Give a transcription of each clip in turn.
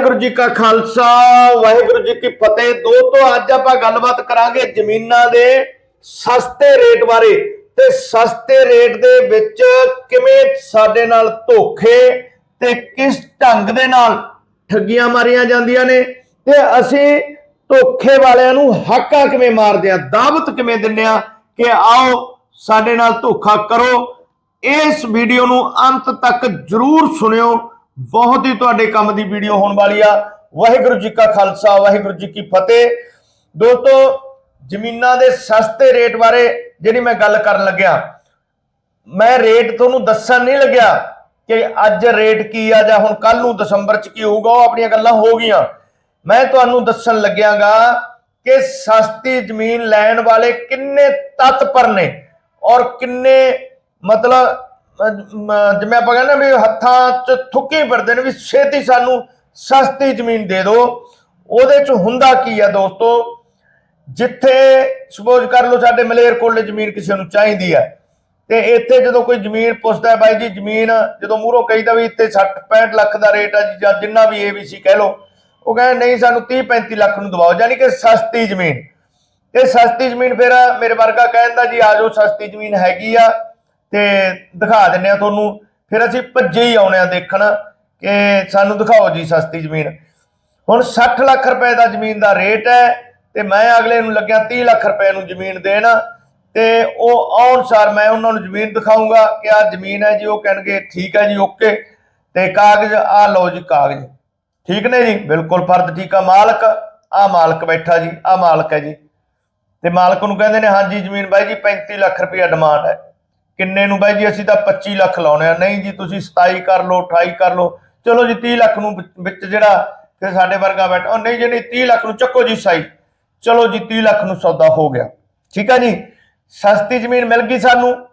ਵਾਹਿਗੁਰੂ ਜੀ ਕਾ ਖਾਲਸਾ, ਵਾਹਿਗੁਰੂ ਜੀ ਕੀ ਫਤਿਹ। ਦੋਸਤੋ, ਅੱਜ ਆਪਾਂ ਗੱਲਬਾਤ ਕਰਾਂਗੇ ਜ਼ਮੀਨਾਂ ਦੇ ਸਸਤੇ ਰੇਟ ਬਾਰੇ। ਤੇ ਸਸਤੇ ਰੇਟ ਦੇ ਵਿੱਚ ਕਿਵੇਂ ਸਾਡੇ ਨਾਲ ਧੋਖੇ ਤੇ ਕਿਸ ਢੰਗ ਦੇ ਨਾਲ ਠੱਗੀਆਂ ਮਾਰੀਆਂ ਜਾਂਦੀਆਂ ਨੇ ਤੇ ਅਸੀਂ ਧੋਖੇ ਵਾਲਿਆਂ ਨੂੰ ਹਾਕਾ ਕਿਵੇਂ ਮਾਰਦੇ ਆ ਦਾਵਤ ਕਿਵੇਂ ਦਿੰਦੇ ਆ ਕਿ ਆਓ ਸਾਡੇ ਨਾਲ ਧੋਖਾ ਕਰੋ। ਇਸ ਵੀਡੀਓ ਨੂੰ ਅੰਤ ਤੱਕ ਜਰੂਰ ਸੁਣਿਓ। ਬਹੁਤ ਹੀ ਤੁਹਾਡੇ ਕੰਮ ਦੀ ਵੀਡੀਓ ਹੋਣ ਵਾਲੀ ਆ। ਵਾਹਿਗੁਰੂ ਜੀ ਕਾ ਖਾਲਸਾ, ਵਾਹਿਗੁਰੂ ਜੀ ਕੀ ਫਤਿਹ। ਦੋਸਤੋ, ਜ਼ਮੀਨਾਂ ਦੇ ਸਸਤੇ ਰੇਟ ਬਾਰੇ ਜਿਹੜੀ ਮੈਂ ਗੱਲ ਕਰਨ ਲੱਗਿਆ, ਮੈਂ ਰੇਟ ਤੁਹਾਨੂੰ ਦੱਸਣ ਨਹੀਂ ਲੱਗਿਆ ਕਿ ਅੱਜ ਰੇਟ ਕੀ ਆ ਜਾਂ ਹੁਣ ਕੱਲ ਨੂੰ ਦਸੰਬਰ ਚ ਕੀ ਹੋਊਗਾ, ਉਹ ਆਪਣੀਆਂ ਗੱਲਾਂ ਹੋ ਗਈਆਂ। ਮੈਂ ਤੁਹਾਨੂੰ ਦੱਸਣ ਲੱਗਿਆਗਾ ਕਿ ਸਸਤੀ ਜ਼ਮੀਨ ਲੈਣ ਵਾਲੇ ਕਿੰਨੇ ਤਤਪਰ ਨੇ ਔਰ ਕਿੰਨੇ ਮਤਲਬ ਜਿਵੇਂ ਆਪਾਂ ਕਹਿੰਦੇ ਵੀ ਹੱਥਾਂ 'ਚ ਥੁੱਕੀ ਫਿਰਦੇ ਨੇ, ਵੀ ਛੇਤੀ ਸਾਨੂੰ ਸਸਤੀ ਜ਼ਮੀਨ ਦੇ ਦਿਓ। ਉਹਦੇ 'ਚ ਹੁੰਦਾ ਕੀ ਆ ਦੋਸਤੋ? ਜਿੱਥੇ ਸਪੋਜ਼ ਕਰ ਲਓ ਸਾਡੇ ਮਲੇਰ ਕੋਲੇ ਜ਼ਮੀਨ ਕਿਸੇ ਨੂੰ ਚਾਹੀਦੀ ਹੈ ਤੇ ਇੱਥੇ ਜਦੋਂ ਕੋਈ ਜ਼ਮੀਨ ਪੁੱਛਦਾ ਬਾਈ ਜੀ, ਜ਼ਮੀਨ ਜਦੋਂ ਮੂਹਰੋਂ ਕਹੀਦਾ ਵੀ ਇੱਥੇ 60 65 ਲੱਖ ਦਾ ਰੇਟ ਆ ਜੀ, ਜਾਂ ਜਿੰਨਾ ਵੀ ABC ਕਹਿ ਲਓ, ਉਹ ਕਹਿੰਦੇ ਨਹੀਂ, ਸਾਨੂੰ 30 35 ਲੱਖ ਨੂੰ ਦਵਾਓ, ਯਾਨੀ ਕਿ ਸਸਤੀ ਜ਼ਮੀਨ। ਇਹ ਸਸਤੀ ਜ਼ਮੀਨ ਫਿਰ ਮੇਰੇ ਵਰਗਾ ਕਹਿੰਦਾ ਜੀ, ਆ ਜਾਓ, ਸਸਤੀ ਜ਼ਮੀਨ ਹੈਗੀ ਆ। ਤੇ ਦਿਖਾ ਦਿੰਨੇ ਆ ਤੁਹਾਨੂੰ। ਫਿਰ ਅਸੀਂ ਭੱਜੇ ਹੀ ਆਉਣੇ ਆ ਦੇਖਣ ਕਿ ਸਾਨੂੰ ਦਿਖਾਓ ਜੀ ਸਸਤੀ ਜ਼ਮੀਨ। ਹੁਣ 60 ਲੱਖ ਰੁਪਏ ਦਾ ਜ਼ਮੀਨ ਦਾ ਰੇਟ ਹੈ ਤੇ ਮੈਂ ਅਗਲੇ ਨੂੰ ਲੱਗਿਆ 30 ਲੱਖ ਰੁਪਏ ਨੂੰ ਜ਼ਮੀਨ ਦੇਣ। ਤੇ ਉਹ ਆਉਣ ਸਾਰ ਮੈਂ ਉਹਨਾਂ ਨੂੰ ਜ਼ਮੀਨ ਦਿਖਾਉਂਗਾ ਕਿ ਆ ਜ਼ਮੀਨ ਹੈ ਜੀ, ਉਹ ਕਹਿਣਗੇ ਠੀਕ ਹੈ ਜੀ, ਓਕੇ। ਤੇ ਕਾਗਜ਼ ਆ ਲਓ ਜੀ ਕਾਗਜ਼। ਠੀਕ ਨੇ ਜੀ? ਬਿਲਕੁਲ ਫਰਦ ਠੀਕ ਆ, ਮਾਲਕ ਆ ਮਾਲਕ ਬੈਠਾ ਜੀ ਆ ਮਾਲਕ ਹੈ ਜੀ। ਤੇ ਮਾਲਕ ਨੂੰ ਕਹਿੰਦੇ ਨੇ, ਹਾਂਜੀ ਜ਼ਮੀਨ ਬਾਈ ਜੀ 35 ਲੱਖ ਰੁਪਏ ਡਿਮਾਂਡ ਹੈ। ਕਿੰਨੇ ਨੂੰ ਬਾਈ ਜੀ, ਅਸੀਂ ਤਾਂ 25 ਲੱਖ ਲਾਉਣੇ ਆ। ਨਹੀਂ ਜੀ, ਤੁਸੀਂ 27 ਕਰ ਲਓ 28 ਕਰ ਲਓ। ਚਲੋ ਜੀ 30 ਲੱਖ ਨੂੰ ਵਿੱਚ- ਜਿਹੜਾ ਫਿਰ ਸਾਡੇ ਵਰਗਾ ਬੈਠਾ ਉਹ ਨਹੀਂ ਜੀ, ਨਹੀਂ 30 ਲੱਖ ਨੂੰ ਚੱਕੋ ਜੀ ਸਾਈ ਚਲੋ ਜੀ 30 ਲੱਖ ਨੂੰ ਸੌਦਾ ਹੋ ਗਿਆ। ਠੀਕ ਆ ਜੀ? ਸਸਤੀ ਜ਼ਮੀਨ ਮਿਲ ਗਈ ਸਾਨੂੰ।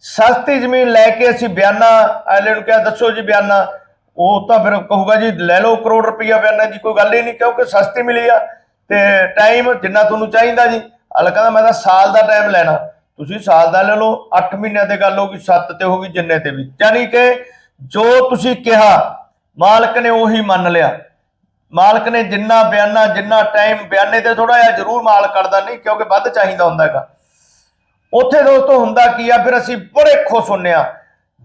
ਸਸਤੀ ਜ਼ਮੀਨ ਲੈ ਕੇ ਅਸੀਂ ਬਿਆਨਾ ਆਲੇ ਨੂੰ ਕਿਹਾ, ਦੱਸੋ ਜੀ ਬਿਆਨਾ। ਉਹ ਤਾਂ ਫਿਰ ਕਹੂਗਾ ਜੀ, ਲੈ ਲਓ ਕਰੋੜ ਰੁਪਈਆ ਬਿਆਨਾ ਜੀ, ਕੋਈ ਗੱਲ ਹੀ ਨਹੀਂ, ਕਿਉਂਕਿ ਸਸਤੀ ਮਿਲੀ ਆ। ਤੇ ਟਾਈਮ ਜਿੰਨਾ ਤੁਹਾਨੂੰ ਚਾਹੀਦਾ ਜੀ। ਅਲ ਕਹਿੰਦਾ ਮੈਂ ਤਾਂ ਸਾਲ ਦਾ ਟਾਈਮ ਲੈਣਾ। ਤੁਸੀਂ ਸਾਲ ਦਾ ਲੈ ਲਓ 8 ਮਹੀਨਿਆਂ ਤੇ ਗੱਲ ਹੋਗੀ 7 ਤੇ ਹੋਗੀ ਜਿੰਨੇ ਤੇ ਵੀ। ਯਾਨੀ ਕਿ ਜੋ ਤੁਸੀਂ ਕਿਹਾ, ਮਾਲਕ ਨੇ ਉਹੀ ਮੰਨ ਲਿਆ। ਮਾਲਕ ਨੇ ਜਿੰਨਾ ਬਿਆਨਾ, ਜਿੰਨਾ ਟਾਈਮ ਬਿਆਨੇ ਤੇ ਥੋੜਾ ਜਿਹਾ ਜ਼ਰੂਰ ਮਾਲ ਕਰਦਾ ਨਹੀਂ, ਕਿਉਂਕਿ ਵੱਧ ਚਾਹੀਦਾ ਹੁੰਦਾ ਹੈਗਾ। ਉੱਥੇ ਦੋਸਤੋ ਹੁੰਦਾ ਕੀ ਆ, ਫਿਰ ਅਸੀਂ ਬੜੇ ਖੁਸ਼ ਹੁੰਨੇ ਆ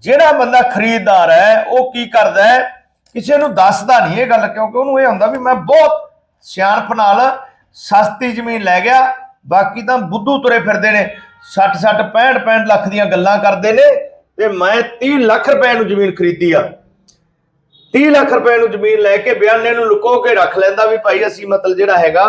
ਜਿਹੜਾ ਬੰਦਾ ਖਰੀਦਦਾਰ ਹੈ, ਉਹ ਕੀ ਕਰਦਾ ਹੈ? ਕਿਸੇ ਨੂੰ ਦੱਸਦਾ ਨਹੀਂ ਇਹ ਗੱਲ, ਕਿਉਂਕਿ ਉਹਨੂੰ ਇਹ ਹੁੰਦਾ ਵੀ ਮੈਂ ਬਹੁਤ ਸਿਆਣਪ ਨਾਲ ਸਸਤੀ ਜ਼ਮੀਨ ਲੈ ਗਿਆ, ਬਾਕੀ ਤਾਂ ਬੁੱਧੂ ਤੁਰੇ ਫਿਰਦੇ ਨੇ। 60 60 65 65 ਲੱਖ ਦੀਆਂ ਗੱਲਾਂ ਕਰਦੇ ਨੇ ਤੇ ਮੈਂ 30 ਲੱਖ ਰੁਪਏ ਨੂੰ ਜ਼ਮੀਨ ਖਰੀਦੀ ਆ। 30 ਲੱਖ ਰੁਪਏ ਨੂੰ ਜ਼ਮੀਨ ਲੈ ਕੇ ਬਿਆਨੇ ਨੂੰ ਲੁਕੋ ਕੇ ਰੱਖ ਲੈਂਦਾ ਵੀ ਭਾਈ ਅਸੀਂ ਮਤਲਬ ਜਿਹੜਾ ਹੈਗਾ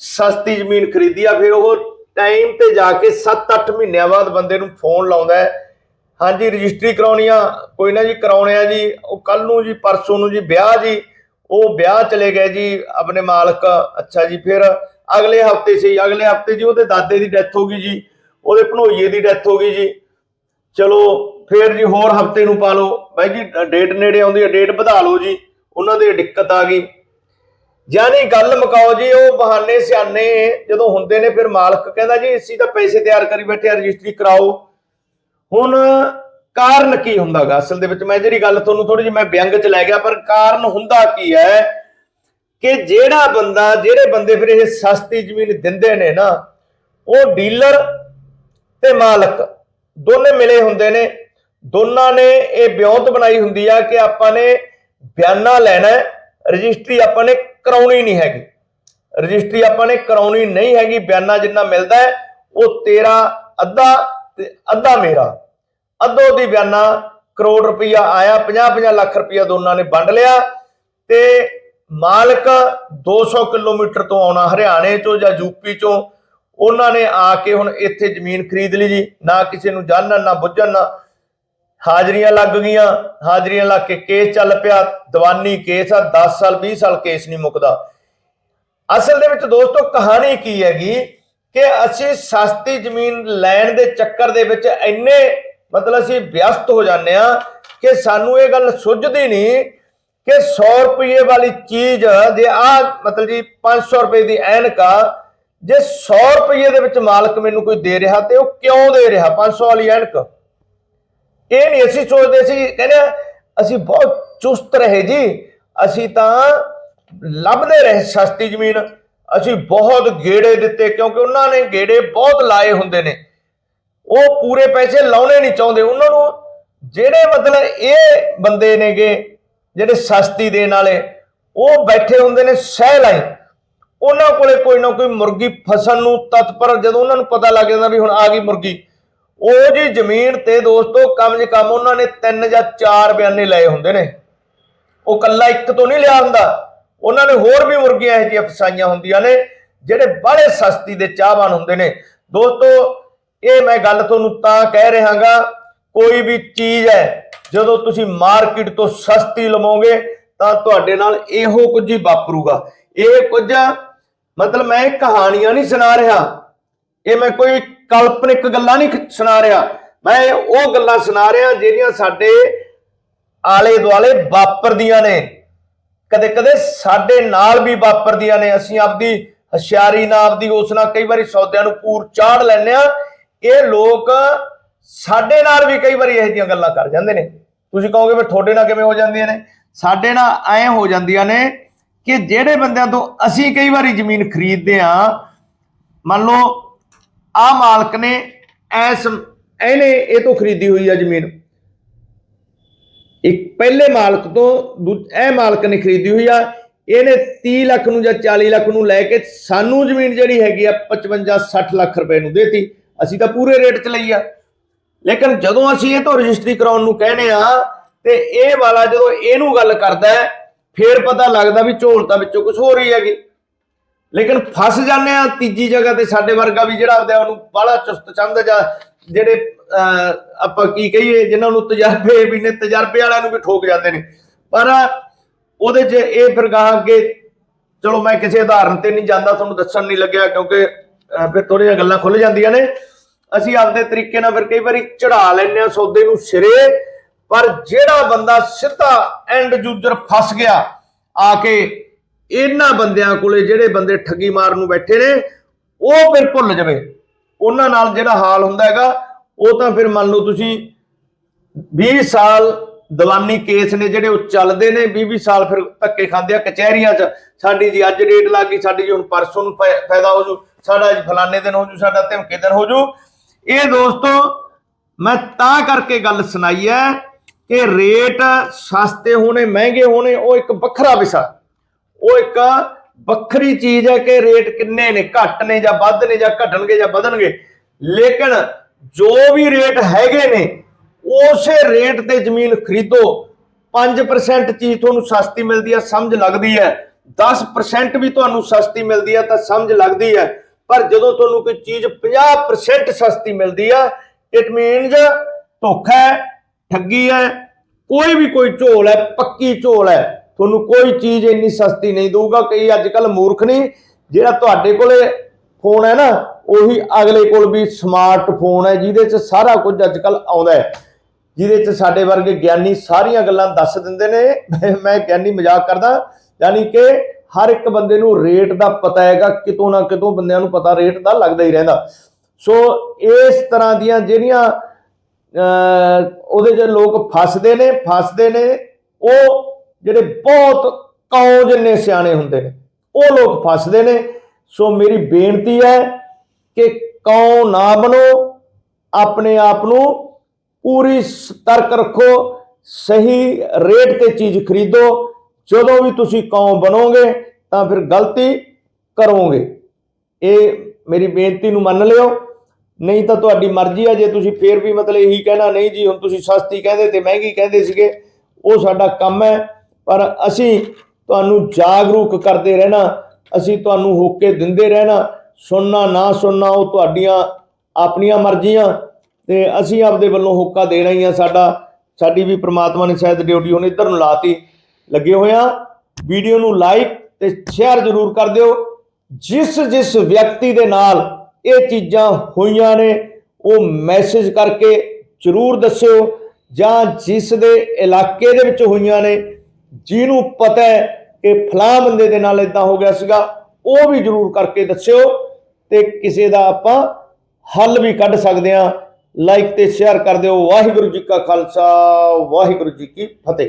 ਸਸਤੀ ਜ਼ਮੀਨ ਖਰੀਦੀ ਆ, ਫਿਰ ਉਹ ਟਾਈਮ ਤੇ ਜਾ ਕੇ 7-8 ਮਹੀਨਿਆਂ ਬਾਅਦ ਬੰਦੇ ਨੂੰ ਫੋਨ ਲਾਉਂਦਾ ਹੈ। ਹਾਂਜੀ, ਰਜਿਸਟਰੀ ਕਰਾਉਣੀ ਆ, ਕੋਈ ਨਾ ਜੀ ਕਰਾਉਣੇ ਆ ਜੀ, ਉਹ ਕੱਲ ਨੂੰ ਜੀ, ਪਰਸੋਂ ਨੂੰ ਜੀ, ਵਿਆਹ ਜੀ, ਉਹ ਵਿਆਹ ਚਲੇ ਗਏ ਜੀ ਆਪਣੇ ਮਾਲਕ। ਅੱਛਾ ਜੀ, ਫਿਰ ਅਗਲੇ ਹਫ਼ਤੇ ਸੀ, ਅਗਲੇ ਹਫ਼ਤੇ ਜੀ ਉਹਦੇ ਦਾਦੇ ਦੀ ਡੈਥ ਹੋ ਗਈ ਜੀ, ਉਹਦੇ ਭਣੋਈਏ ਦੀ ਡੈਥ ਹੋ ਗਈ ਜੀ। ਚਲੋ, ਫੇਰ ਜੀ ਹੋਰ ਹਫ਼ਤੇ ਨੂੰ ਪਾ ਲਓ। ਬਾਈ ਜੀ ਡੇਟ ਨੇੜੇ ਆਉਂਦੀ ਹੈ ਡੇਟ ਵਧਾ ਲਓ ਜੀ, ਉਹਨਾਂ ਦੀ ਦਿੱਕਤ ਆ ਗਈ। ਯਾਨੀ ਗੱਲ ਮੁਕਾਓ ਜੀ, ਉਹ ਬਹਾਨੇ ਸਿਆਣੇ ਜਦੋਂ ਹੁੰਦੇ ਨੇ, ਫਿਰ ਮਾਲਕ ਕਹਿੰਦਾ ਜੀ, ਅਸੀਂ ਤਾਂ ਪੈਸੇ ਤਿਆਰ ਕਰੀ ਬੈਠੇ ਆ, ਰਜਿਸਟਰੀ ਕਰਾਓ। ਹੁਣ ਕਾਰਨ ਕੀ ਹੁੰਦਾਗਾ? ਅਸਲ ਦੇ ਵਿੱਚ ਮੈਂ ਜਿਹੜੀ ਗੱਲ ਤੁਹਾਨੂੰ ਥੋੜੀ ਜਿਹੀ, ਮੈਂ ਵਿਅੰਗ ਚ ਲੈ ਗਿਆ, ਪਰ ਕਾਰਨ ਹੁੰਦਾ ਕੀ ਹੈ? ਕਿ ਜਿਹੜਾ ਬੰਦਾ, ਜਿਹੜੇ ਬੰਦੇ ਫਿਰ ਇਹ ਸਸਤੀ ਜ਼ਮੀਨ ਦਿੰਦੇ ਨੇ ਨਾ, ਉਹ ਡੀਲਰ ਤੇ ਮਾਲਕ ਦੋਨੇ ਮਿਲੇ ਹੁੰਦੇ ਨੇ। ਦੋਨਾਂ ਨੇ ਇਹ ਬਿਉਂਤ ਬਣਾਈ ਹੁੰਦੀ ਆ ਕਿ ਆਪਾਂ ਨੇ ਬਿਆਨਾ ਲੈਣਾ ਰਜਿਸਟਰੀ ਆਪਾਂ ਨੇ ਕਰਾਉਣੀ ਨਹੀਂ ਹੈਗੀ। ਰਜਿਸਟਰੀ ਆਪਾਂ ਨੇ ਕਰਾਉਣੀ ਨਹੀਂ ਹੈਗੀ, ਬਿਆਨਾ ਜਿੰਨਾ ਮਿਲਦਾ ਹੈ, ਉਹ ਤੇਰਾ ਅੱਧਾ ਤੇ ਅੱਧਾ ਮੇਰਾ। ਅੱਧੋ ਦੀ ਬਿਆਨਾ ਕਰੋੜ ਰੁਪਈਆ ਆਇਆ 50-50 ਲੱਖ ਰੁਪਇਆ ਦੋਨਾਂ ਨੇ ਵੰਡ ਲਿਆ ਤੇ ਮਾਲਕ 200 ਕਿਲੋਮੀਟਰ ਤੋਂ ਆਉਣਾ, ਹਰਿਆਣੇ ਚੋਂ ਜਾਂ ਯੂਪੀ ਚੋਂ, ਉਹਨਾਂ ਨੇ ਆ ਕੇ ਹੁਣ ਇੱਥੇ ਜ਼ਮੀਨ ਖਰੀਦ ਲਈ ਜੀ। ਨਾ ਕਿਸੇ ਨੂੰ ਜਾਣਨ ਨਾ ਬੁੱਝਣ। ਨਾ ਹਾਜ਼ਰੀਆਂ ਲੱਗ ਗਈਆਂ। ਹਾਜ਼ਰੀਆਂ ਲੱਗ ਕੇ ਕੇਸ ਚੱਲ ਪਿਆ। ਦੀਵਾਨੀ ਕੇਸ ਆ 10 ਸਾਲ 20 ਸਾਲ ਕੇਸ ਨਹੀਂ ਮੁੱਕਦਾ। ਅਸਲ ਦੇ ਵਿੱਚ ਦੋਸਤੋ, ਕਹਾਣੀ ਕੀ ਹੈਗੀ ਕਿ ਅਸੀਂ ਸਸਤੀ ਜ਼ਮੀਨ ਲੈਣ ਦੇ ਚੱਕਰ ਦੇ ਵਿੱਚ ਇੰਨੇ ਮਤਲਬ ਅਸੀਂ ਵਿਅਸਤ ਹੋ ਜਾਂਦੇ ਆ ਕਿ ਸਾਨੂੰ ਇਹ ਗੱਲ ਸੁੱਝਦੀ ਨਹੀਂ ਕਿ 100 ਰੁਪਏ ਵਾਲੀ ਚੀਜ਼ ਜੇ ਆ ਮਤਲਬ ਜੀ 500 ਰੁਪਏ ਦੀ ਐਨਕ ਆ, ਜੇ 100 ਰੁਪਏ ਦੇ ਵਿੱਚ ਮਾਲਕ ਮੈਨੂੰ ਕੋਈ ਦੇ ਰਿਹਾ ਤੇ ਉਹ ਕਿਉਂ ਦੇ ਰਿਹਾ 500 ਵਾਲੀ ਐਨਕ? ਇਹ ਨਹੀਂ ਅਸੀਂ ਸੋਚਦੇ ਸੀ, ਕਹਿੰਦੇ ਅਸੀਂ ਬਹੁਤ ਚੁਸਤ ਰਹੇ ਜੀ, ਅਸੀਂ ਤਾਂ ਲੱਭਦੇ ਰਹੇ ਸਸਤੀ ਜ਼ਮੀਨ, ਅਸੀਂ ਬਹੁਤ ਗੇੜੇ ਦਿੱਤੇ ਕਿਉਂਕਿ ਉਹਨਾਂ ਨੇ ਗੇੜੇ ਬਹੁਤ ਲਾਏ ਹੁੰਦੇ ਨੇ। ਉਹ ਪੂਰੇ ਪੈਸੇ ਲਾਉਣੇ ਨਹੀਂ ਚਾਹੁੰਦੇ, ਉਹਨਾਂ ਨੂੰ ਜਿਹੜੇ ਮਤਲਬ ਇਹ ਬੰਦੇ ਨੇਗੇ ਜਿਹੜੇ ਸਸਤੀ ਦੇਣ ਵਾਲੇ, ਉਹ ਬੈਠੇ ਹੁੰਦੇ ਨੇ ਸਹਿ ਲਾਈ ਉਹਨਾਂ ਕੋਲੇ ਕੋਈ ਨਾ ਕੋਈ ਮੁਰਗੀ ਫਸਣ ਨੂੰ ਤਤਪਰ, ਜਦੋਂ ਉਹਨਾਂ ਨੂੰ ਪਤਾ ਲੱਗ ਜਾਂਦਾ ਵੀ ਹੁਣ ਆ ਗਈ ਮੁਰਗੀ। ਉਹ ਜੀ ਜ਼ਮੀਨ ਤੇ ਦੋਸਤੋ, ਕਮ ਜੇ ਕਮ ਉਹਨਾਂ ਨੇ ਤਿੰਨ ਜਾਂ ਚਾਰ ਬਿਆਨੇ ਲਏ ਹੁੰਦੇ ਨੇ। ਉਹ ਕੱਲਾ ਇੱਕ ਤੋਂ ਨਹੀਂ ਲਿਆ ਹੁੰਦਾ। ਉਹਨਾਂ ਨੇ ਹੋਰ ਵੀ ਮੁਰਗੀਆਂ ਇਹੋ ਜਿਹੀਆਂ ਫਸਾਈਆਂ ਹੁੰਦੀਆਂ ਨੇ, ਜਿਹੜੇ ਬੜੇ ਸਸਤੀ ਦੇ ਚਾਹਵਾਨ ਹੁੰਦੇ ਨੇ। ਦੋਸਤੋ, ਇਹ ਮੈਂ ਗੱਲ ਤੁਹਾਨੂੰ ਤਾਂ ਕਹਿ ਰਿਹਾਗਾ ਕੋਈ ਵੀ ਚੀਜ਼ ਹੈ, ਜਦੋਂ ਤੁਸੀਂ ਮਾਰਕੀਟ ਤੋਂ ਸਸਤੀ ਲਵੋਗੇ, ਤਾਂ ਤੁਹਾਡੇ ਨਾਲ ਇਹੋ ਕੁਝ ਹੀ ਵਾਪਰੂਗਾ। ਇਹ ਕੁਝ, ਮਤਲਬ ਮੈਂ ਕਹਾਣੀਆਂ ਨਹੀਂ ਸੁਣਾ ਰਿਹਾ। ਇਹ ਮੈਂ ਕੋਈ ਕਾਲਪਨਿਕ ਗੱਲਾਂ ਨਹੀਂ ਸੁਣਾ ਰਿਹਾ। ਮੈਂ ਉਹ ਗੱਲਾਂ ਸੁਣਾ ਰਿਹਾ ਜਿਹੜੀਆਂ ਸਾਡੇ ਆਲੇ ਦੁਆਲੇ ਵਾਪਰਦੀਆਂ ਨੇ। ਕਦੇ ਕਦੇ ਸਾਡੇ ਨਾਲ ਵੀ ਵਾਪਰਦੀਆਂ ਨੇ। ਅਸੀਂ ਆਪਦੀ ਹਸ਼ਿਆਰੀ ਨਾਲ, ਆਪਦੀ ਉਸ ਨਾਲ ਕਈ ਵਾਰੀ ਸੌਦਿਆਂ ਨੂੰ ਪੂਰ ਚਾੜ ਲੈਂਦੇ ਆ ਇਹ ਲੋਕ ਸਾਡੇ ਨਾਲ ਵੀ ਕਈ ਵਾਰੀ ਇਹੋ ਜਿਹੀਆਂ ਗੱਲਾਂ ਕਰ ਜਾਂਦੇ ਨੇ। ਤੁਸੀਂ ਕਹੋਗੇ ਵੀ ਤੁਹਾਡੇ ਨਾਲ ਕਿਵੇਂ ਹੋ ਜਾਂਦੀਆਂ ਨੇ? ਸਾਡੇ ਨਾਲ ਐ ਹੋ ਜਾਂਦੀਆਂ ਨੇ ਕਿ ਜਿਹੜੇ ਬੰਦਿਆਂ ਤੋਂ ਅਸੀਂ ਕਈ ਵਾਰੀ ਜ਼ਮੀਨ ਖਰੀਦਦੇ ਆ ਮੰਨ ਲਓ ਆ ਮਾਲਕ ਨੇ ਐਸ, ਇਹਨੇ ਇਹ ਤੋਂ ਖਰੀਦੀ ਹੋਈ ਆ ਜ਼ਮੀਨ। ਇੱਕ ਪਹਿਲੇ ਮਾਲਕ ਤੋਂ ਦੂ- ਇਹ ਮਾਲਕ ਨੇ ਖਰੀਦੀ ਹੋਈ ਆ, ਇਹਨੇ 30 ਲੱਖ ਨੂੰ ਜਾਂ 40 ਲੱਖ ਨੂੰ ਲੈ ਕੇ ਸਾਨੂੰ ਜ਼ਮੀਨ ਜਿਹੜੀ ਹੈਗੀ ਆ 55 60 ਲੱਖ ਰੁਪਏ ਨੂੰ ਦੇਤੀ। ਅਸੀਂ ਤਾਂ ਪੂਰੇ ਰੇਟ 'ਚ ਲਈ ਆ। ਲੇਕਿਨ ਜਦੋਂ ਅਸੀਂ ਇਹ ਤੋਂ ਰਜਿਸਟਰੀ ਕਰਾਉਣ ਨੂੰ ਕਹਿੰਦੇ ਆ ਤੇ ਇਹ ਵਾਲਾ ਜਦੋਂ ਇਹਨੂੰ ਗੱਲ ਕਰਦਾ ਹੈ ਫੇਰ ਪਤਾ ਲੱਗਦਾ ਵੀ ਝੋਲਤਾ ਵਿੱਚੋਂ ਕੁਝ ਹੋ ਰਹੀ ਹੈਗੀ। ਲੇਕਿਨ ਫਸ ਜਾਂਦੇ ਆ ਤੀਜੀ ਜਗ੍ਹਾ ਤੇ ਸਾਡੇ ਵਰਗਾ ਵੀ ਜਿਹੜਾ ਆਪਦਾ ਉਹਨੂੰ ਬਾਹਲਾ ਚੁਸਤ ਚੰਦ ਜਾਂ ਜਿਹੜੇ ਅਹ, ਆਪਾਂ ਕੀ ਕਹੀਏ ਜਿਨ੍ਹਾਂ ਨੂੰ ਤਜਰਬੇ ਵੀ ਨੇ ਤਜਰਬੇ ਵਾਲਿਆਂ ਨੂੰ ਵੀ ਠੋਕ ਜਾਂਦੇ ਨੇ। ਪਰ ਉਹਦੇ 'ਚ ਇਹ ਫਿਰ ਗਾਂ ਅੱਗੇ ਚਲੋ ਮੈਂ ਕਿਸੇ ਉਦਾਹਰਨ ਤੇ ਨਹੀਂ ਜਾਂਦਾ ਤੁਹਾਨੂੰ ਦੱਸਣ ਨਹੀਂ ਲੱਗਿਆ ਕਿਉਂਕਿ ਅਹ, ਫਿਰ ਥੋੜੀਆਂ ਗੱਲਾਂ ਖੁੱਲ ਜਾਂਦੀਆਂ ਨੇ। ਅਸੀਂ ਆਪਦੇ ਤਰੀਕੇ ਨਾਲ ਫਿਰ ਕਈ ਵਾਰੀ ਚੜਾ ਲੈਂਦੇ ਆ ਸੌਦੇ ਨੂੰ ਸਿਰੇ, ਪਰ ਜਿਹੜਾ ਬੰਦਾ ਸਿੱਧਾ ਐਂਡ ਯੂਜ਼ਰ ਫਸ ਗਿਆ, ਆ ਕੇ ਇਹਨਾਂ ਬੰਦਿਆਂ ਕੋਲੇ ਜਿਹੜੇ ਬੰਦੇ ਠੱਗੀ ਮਾਰਨ ਨੂੰ ਬੈਠੇ ਨੇ, ਉਹ ਫਿਰ ਭੁੱਲ ਜਾਵੇ। ਉਹਨਾਂ ਨਾਲ ਜਿਹੜਾ ਹਾਲ ਹੁੰਦਾ ਹੈਗਾ, ਉਹ ਤਾਂ ਫਿਰ ਮੰਨ ਲਓ ਤੁਸੀਂ 20 ਸਾਲ ਦਲਾਨੀ ਕੇਸ ਨੇ ਜਿਹੜੇ ਉਹ ਚੱਲਦੇ ਨੇ 20 20 ਸਾਲ ਫਿਰ ਧੱਕੇ ਖਾਂਦੇ ਆ ਕਚਹਿਰੀਆਂ 'ਚ, ਸਾਡੀ ਜੀ ਅੱਜ ਡੇਟ ਲੱਗ ਗਈ, ਸਾਡੀ ਜੀ ਹੁਣ ਪਰਸੋਂ ਨੂੰ ਫਾਇਦਾ ਹੋ ਜੂ, ਸਾਡਾ ਜੀ ਫਲਾਣੇ ਦਿਨ ਹੋ ਜੂ, ਸਾਡਾ ਧਮਕੇ ਦਿਨ ਹੋ ਜੂ। ਇਹ ਦੋਸਤੋ, ਮੈਂ ਤਾਂ ਕਰਕੇ ਗੱਲ ਸੁਣਾਈ ਹੈ ਕਿ ਰੇਟ ਸਸਤੇ ਹੋਣੇ, ਮਹਿੰਗੇ ਹੋਣੇ, ਉਹ ਇੱਕ ਵੱਖਰਾ ਵਿਸ਼ਾ। ਉਹ ਇੱਕ ਵੱਖਰੀ ਚੀਜ਼ ਹੈ ਕਿ ਰੇਟ ਕਿੰਨੇ ਨੇ, ਘੱਟ ਨੇ ਜਾਂ ਵੱਧ ਨੇ ਜਾਂ ਘਟਣਗੇ ਜਾਂ ਵਧਣਗੇ। ਲੇਕਿਨ ਜੋ ਵੀ ਰੇਟ ਹੈਗੇ ਨੇ, ਉਸੇ ਰੇਟ ਤੇ ਜ਼ਮੀਨ ਖਰੀਦੋ। 5% ਚੀਜ਼ ਤੁਹਾਨੂੰ ਸਸਤੀ ਮਿਲਦੀ ਹੈ, ਸਮਝ ਲੱਗਦੀ ਹੈ। 10% ਵੀ ਤੁਹਾਨੂੰ ਸਸਤੀ ਮਿਲਦੀ ਹੈ, ਤਾਂ ਸਮਝ ਲੱਗਦੀ ਹੈ। ਪਰ ਜਦੋਂ ਤੁਹਾਨੂੰ ਕੋਈ ਚੀਜ਼ 50% ਸਸਤੀ ਮਿਲਦੀ ਆ ਇਟ ਮੀਨਸ ਧੋਖਾ ਹੈ, ਠੱਗੀ ਹੈ, ਕੋਈ ਵੀ ਕੋਈ ਝੋਲ ਹੈ, ਪੱਕੀ ਝੋਲ ਹੈ, ਤੁਹਾਨੂੰ ਕੋਈ ਚੀਜ਼ ਇੰਨੀ ਸਸਤੀ ਨਹੀਂ ਦਊਗਾ ਕਈ ਅੱਜ ਕੱਲ ਮੂਰਖ ਨਹੀਂ, ਜਿਹੜਾ ਤੁਹਾਡੇ ਕੋਲੇ ਫੋਨ ਹੈ ਨਾ, ਉਹੀ ਅਗਲੇ ਕੋਲ ਵੀ ਸਮਾਰਟ ਫੋਨ ਹੈ, ਜਿਹਦੇ 'ਚ ਸਾਰਾ ਕੁਝ ਅੱਜ ਕੱਲ ਆਉਂਦਾ ਹੈ। ਜਿਹਦੇ 'ਚ ਸਾਡੇ ਵਰਗੇ ਗਿਆਨੀ ਸਾਰੀਆਂ ਗੱਲਾਂ ਦੱਸ ਦਿੰਦੇ ਨੇ। ਮੈਂ ਗਿਆਨੀ ਮਜ਼ਾਕ ਕਰਦਾ, ਯਾਨੀ ਕਿ ਹਰ ਇੱਕ ਬੰਦੇ ਨੂੰ ਰੇਟ ਦਾ ਪਤਾ ਹੈਗਾ, ਕਿਤੋਂ ਨਾ ਕਿਤੋਂ ਬੰਦਿਆਂ ਨੂੰ ਪਤਾ ਰੇਟ ਦਾ ਲੱਗਦਾ ਹੀ ਰਹਿੰਦਾ। ਸੋ ਇਸ ਤਰ੍ਹਾਂ ਦੀਆਂ ਜਿਹੜੀਆਂ ਉਹਦੇ 'ਚ ਲੋਕ ਫਸਦੇ ਨੇ ਫਸਦੇ ਨੇ, ਉਹ ਜਿਹੜੇ ਬਹੁਤ ਕੌਂ ਜਿੰਨੇ ਸਿਆਣੇ ਹੁੰਦੇ ਨੇ, ਉਹ ਲੋਕ ਫਸਦੇ ਨੇ। ਸੋ ਮੇਰੀ ਬੇਨਤੀ ਹੈ ਕਿ ਕੌਂ ਨਾ ਬਣੋ, ਆਪਣੇ ਆਪ ਨੂੰ ਪੂਰੀ ਸਤਰਕ ਰੱਖੋ, ਸਹੀ ਰੇਟ ਤੇ ਚੀਜ਼ ਖਰੀਦੋ। ਜਦੋਂ ਵੀ ਤੁਸੀਂ ਕੌਂ ਬਣੋਗੇ ਤਾਂ ਫਿਰ ਗਲਤੀ ਕਰੋਗੇ। ਇਹ ਮੇਰੀ ਬੇਨਤੀ ਨੂੰ ਮੰਨ ਲਿਓ। ਨਹੀਂ ਤਾਂ ਤੁਹਾਡੀ ਮਰਜ਼ੀ ਆ, ਜੇ ਤੁਸੀਂ ਫੇਰ ਵੀ ਮਤਲਬ ਇਹੀ ਕਹਿਣਾ, ਨਹੀਂ ਜੀ, ਹੁਣ ਤੁਸੀਂ ਸਸਤੀ ਕਹਿੰਦੇ ਤੇ ਮਹਿੰਗੀ ਕਹਿੰਦੇ ਸੀਗੇ, ਉਹ ਸਾਡਾ ਕੰਮ ਹੈ। ਪਰ ਅਸੀਂ ਤੁਹਾਨੂੰ ਜਾਗਰੂਕ ਕਰਦੇ ਰਹਿਣਾ, ਅਸੀਂ ਤੁਹਾਨੂੰ ਹੋਕੇ ਦਿੰਦੇ ਰਹਿਣਾ, ਸੁਣਨਾ ਨਾ ਸੁਣਨਾ ਉਹ ਤੁਹਾਡੀਆਂ ਆਪਣੀਆਂ ਮਰਜ਼ੀਆਂ ਤੇ ਅਸੀਂ ਆਪਦੇ ਵੱਲੋਂ ਹੋਕਾ ਦੇਣਾ ਹੀ ਆ। ਸਾਡਾ, ਸਾਡੀ ਵੀ ਪ੍ਰਮਾਤਮਾ ਨੇ ਸ਼ਾਇਦ ਡਿਊਟੀ ਹੁਣ ਇੱਧਰ ਨੂੰ ਲਾਤੀ। ਲੱਗੇ ਹੋਇਆ ਵੀਡੀਓ ਨੂੰ ਲਾਈਕ ਤੇ ਸ਼ੇਅਰ ਜ਼ਰੂਰ ਕਰ ਦਿਓ। ਜਿਸ ਜਿਸ ਵਿਅਕਤੀ ਦੇ ਨਾਲ ਇਹ ਚੀਜ਼ਾਂ ਹੋਈਆਂ ਨੇ, ਉਹ ਮੈਸੇਜ ਕਰਕੇ ਜ਼ਰੂਰ ਦੱਸਿਓ ਜਾਂ ਜਿਸ ਦੇ ਇਲਾਕੇ ਦੇ ਵਿੱਚ ਹੋਈਆਂ ਨੇ, ਜਿਹਨੂੰ ਪਤਾ ਹੈ ਕਿ ਫਲਾਹ ਬੰਦੇ ਦੇ ਨਾਲ ਇਦਾਂ ਹੋ ਗਿਆ ਸੀਗਾ, ਉਹ ਵੀ ਜ਼ਰੂਰ ਕਰਕੇ ਦੱਸਿਓ ਤੇ ਕਿਸੇ ਦਾ ਆਪਾਂ ਹੱਲ ਵੀ ਕੱਢ ਸਕਦੇ ਹਾਂ। ਲਾਈਕ ਤੇ ਸ਼ੇਅਰ ਕਰ ਦਿਓ। ਵਾਹਿਗੁਰੂ ਜੀ ਕਾ ਖਾਲਸਾ, ਵਾਹਿਗੁਰੂ ਜੀ ਕੀ ਫਤਿਹ।